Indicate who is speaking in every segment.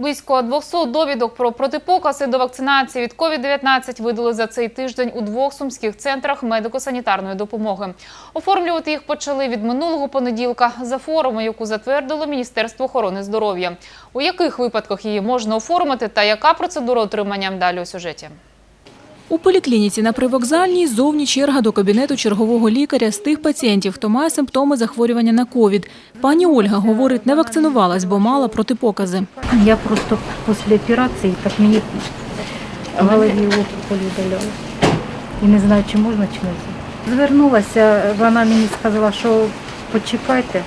Speaker 1: Близько 200 довідок про протипокази до вакцинації від COVID-19 видали за цей тиждень у двох сумських центрах медико-санітарної допомоги. Оформлювати їх почали від минулого понеділка за формою, яку затвердило Міністерство охорони здоров'я. У яких випадках її можна оформити та яка процедура отримання далі у сюжеті?
Speaker 2: У поліклініці на привокзальній зовні черга до кабінету чергового лікаря з тих пацієнтів, хто має симптоми захворювання на ковід. Пані Ольга говорить, не вакцинувалась, бо мала протипокази.
Speaker 3: Я просто після операції так мені в голові опухоль удаляли. І не знаю, чи можна, чи не можна. Звернулася, вона мені сказала, що почекайте.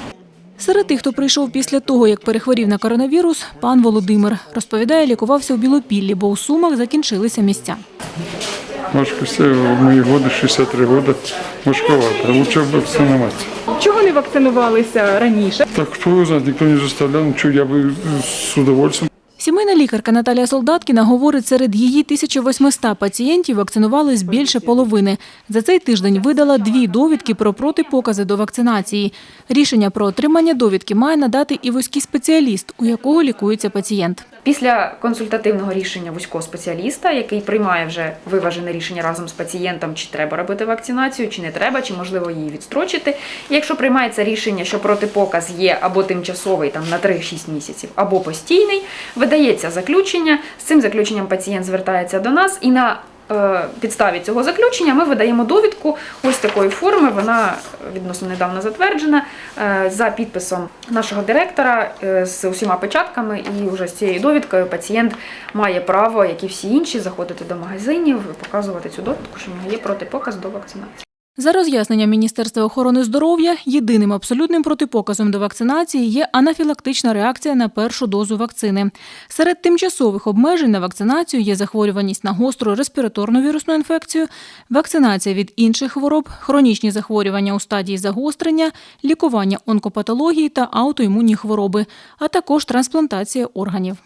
Speaker 2: Серед тих, хто прийшов після того, як перехворів на коронавірус, пан Володимир. Розповідає, лікувався у Білопіллі, бо у Сумах закінчилися місця.
Speaker 4: Важко все, в мои годы, 63 года, важковато. Лучше бы вакцинироваться.
Speaker 5: Чого не вакцинувалися раніше?
Speaker 4: Так кто его знает, никто не заставлял, ну что, я бы с удовольствием.
Speaker 2: Сімейна лікарка Наталія Солдаткіна говорить, серед її 1800 пацієнтів вакцинувались більше половини. За цей тиждень видала дві довідки про протипокази до вакцинації. Рішення про отримання довідки має надати і вузький спеціаліст, у якого лікується пацієнт.
Speaker 6: Після консультативного рішення вузького спеціаліста, який приймає вже виважене рішення разом з пацієнтом, чи треба робити вакцинацію, чи не треба, чи можливо її відстрочити. І якщо приймається рішення, що протипоказ є або тимчасовий там на 3-6 місяців, або постійний, видається заключення. З цим заключенням пацієнт звертається до нас і на підставі цього заключення ми видаємо довідку ось такої форми. Вона відносно недавно затверджена е, за підписом нашого директора е, з усіма печатками. І вже з цією довідкою пацієнт має право, як і всі інші, заходити до магазинів показувати цю довідку, що в нього є протипоказ до вакцинації.
Speaker 2: За роз'ясненням Міністерства охорони здоров'я, єдиним абсолютним протипоказом до вакцинації є анафілактична реакція на першу дозу вакцини. Серед тимчасових обмежень на вакцинацію є захворюваність на гостру респіраторну вірусну інфекцію, вакцинація від інших хвороб, хронічні захворювання у стадії загострення, лікування онкопатології та аутоімунні хвороби, а також трансплантація органів.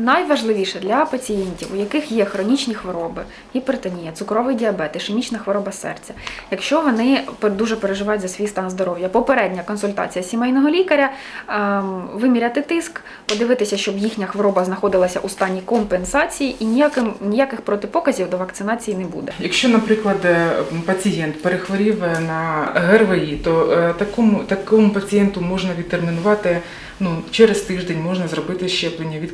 Speaker 6: Найважливіше для пацієнтів, у яких є хронічні хвороби, гіпертонія, цукровий діабет, ішемічна хвороба серця, якщо вони дуже переживають за свій стан здоров'я, попередня консультація сімейного лікаря, ем, виміряти тиск, подивитися, щоб їхня хвороба знаходилася у стані компенсації і ніяким, ніяких протипоказів до вакцинації не буде.
Speaker 7: Якщо, наприклад, е, пацієнт перехворів е, на ГРВІ, то е, такому, такому пацієнту можна відтермінувати ну, через тиждень можна зробити щеплення від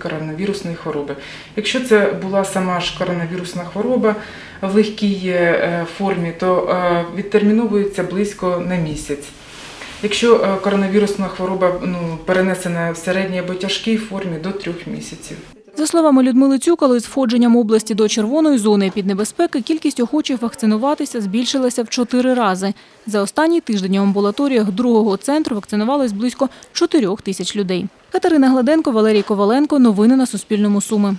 Speaker 7: коронавірусної хвороби. Якщо це була сама ж коронавірусна хвороба в легкій е, формі, то е, відтерміновується близько на місяць. Якщо е, коронавірусна хвороба ну, перенесена в середній або тяжкій формі до трьох місяців.
Speaker 2: За словами Людмили Цюкало, з входженням області до червоної зони під небезпеки кількість охочих вакцинуватися збільшилася в чотири рази. За останній тиждень у амбулаторіях другого центру вакцинувались близько чотирьох тисяч людей. Катерина Гладенко, Валерій Коваленко. Новини на Суспільному. Суми.